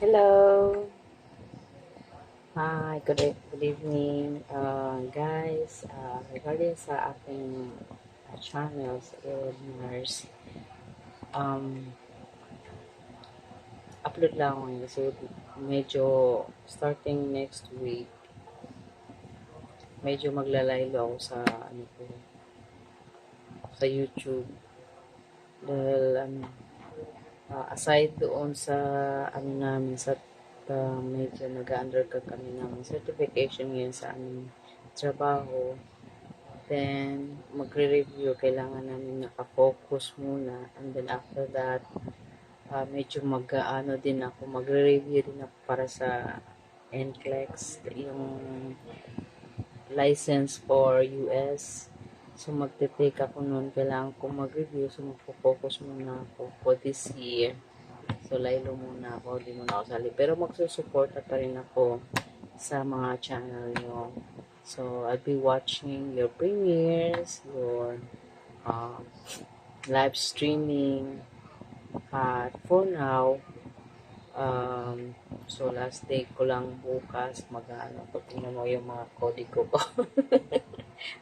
Hello. Hi, good, e- good evening, uh, guys. Uh, regarding sa ating uh, channels nurse, um, upload lang ako. So, medyo starting next week, medyo maglalaylo ako sa, ano ko, sa YouTube. Dahil, ano, uh, aside doon sa, ano namin, sa uh, medyo nag-undergo kami ng certification ngayon sa aming trabaho. Then, magre-review, kailangan namin nakafocus muna. And then after that, uh, medyo mag-ano din ako, magre-review din ako para sa NCLEX, yung license for US. So, magte-take ako noon. Kailangan ko mag-review. So, magpo-focus muna ako for this year. So, laylo muna ako. Di muna ako sali. Pero magsusuporta pa rin ako sa mga channel nyo. So, I'll be watching your premieres, your um, live streaming. At for now, um, so last day ko lang bukas mag-ano. Tingnan mo yung mga kodigo ko.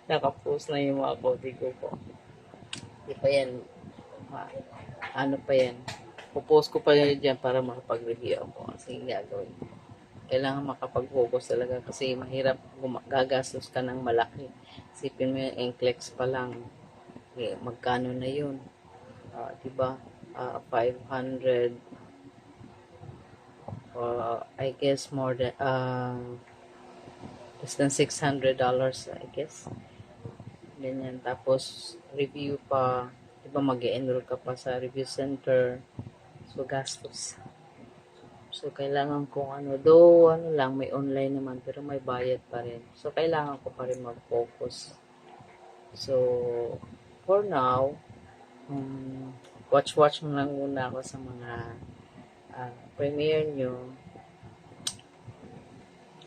Nakapost na yung mga kodigo ko. Di pa yan, ma- ano pa yan, pupost ko pa yan dyan para makapag-review ako. Kasi gagawin ko. Kailangan makapag-focus talaga kasi mahirap gagastos ka ng malaki. Sipin mo yung NCLEX pa lang. Eh, magkano na yun? Ah, di ba? Ah, 500 or I guess more than uh, less than 600 dollars I guess. Ganyan. Tapos review pa. Di ba mag enroll ka pa sa review center? So gastos. So kailangan kong ano do ano lang may online naman pero may bayad pa rin. So kailangan ko pa rin mag-focus. So for now um, watch watch mo lang muna ako sa mga uh, premiere nyo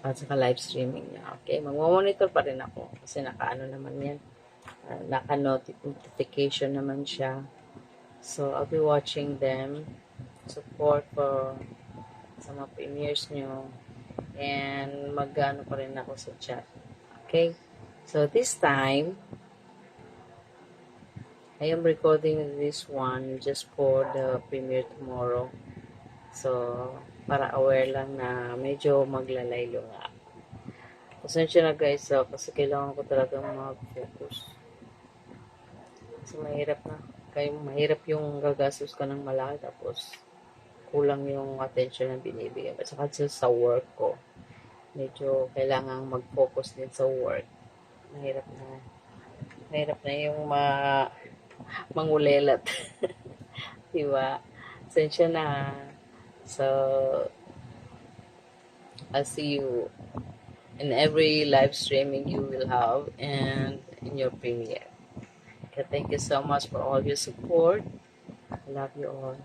at saka live streaming niya. Okay, magmo-monitor pa rin ako kasi naka-ano naman yan. Uh, naka-notification naman siya. So, I'll be watching them. Support for sa mga premieres nyo. And mag-ano pa rin ako sa chat. Okay? So, this time, I am recording this one just for the premiere tomorrow. So, para aware lang na medyo maglalaylo nga. Pasensya na guys, ah, kasi kailangan ko talaga mag-focus. Kasi mahirap na. Kaya mahirap yung gagastos ka ng malaki tapos kulang yung attention na binibigyan. At saka sa work ko, medyo kailangan mag-focus din sa work. Mahirap na. Mahirap na yung ma mangulelat. diba? Pasensya na. So, I'll see you in every live streaming you will have and in your premiere. Okay, thank you so much for all your support. I love you all.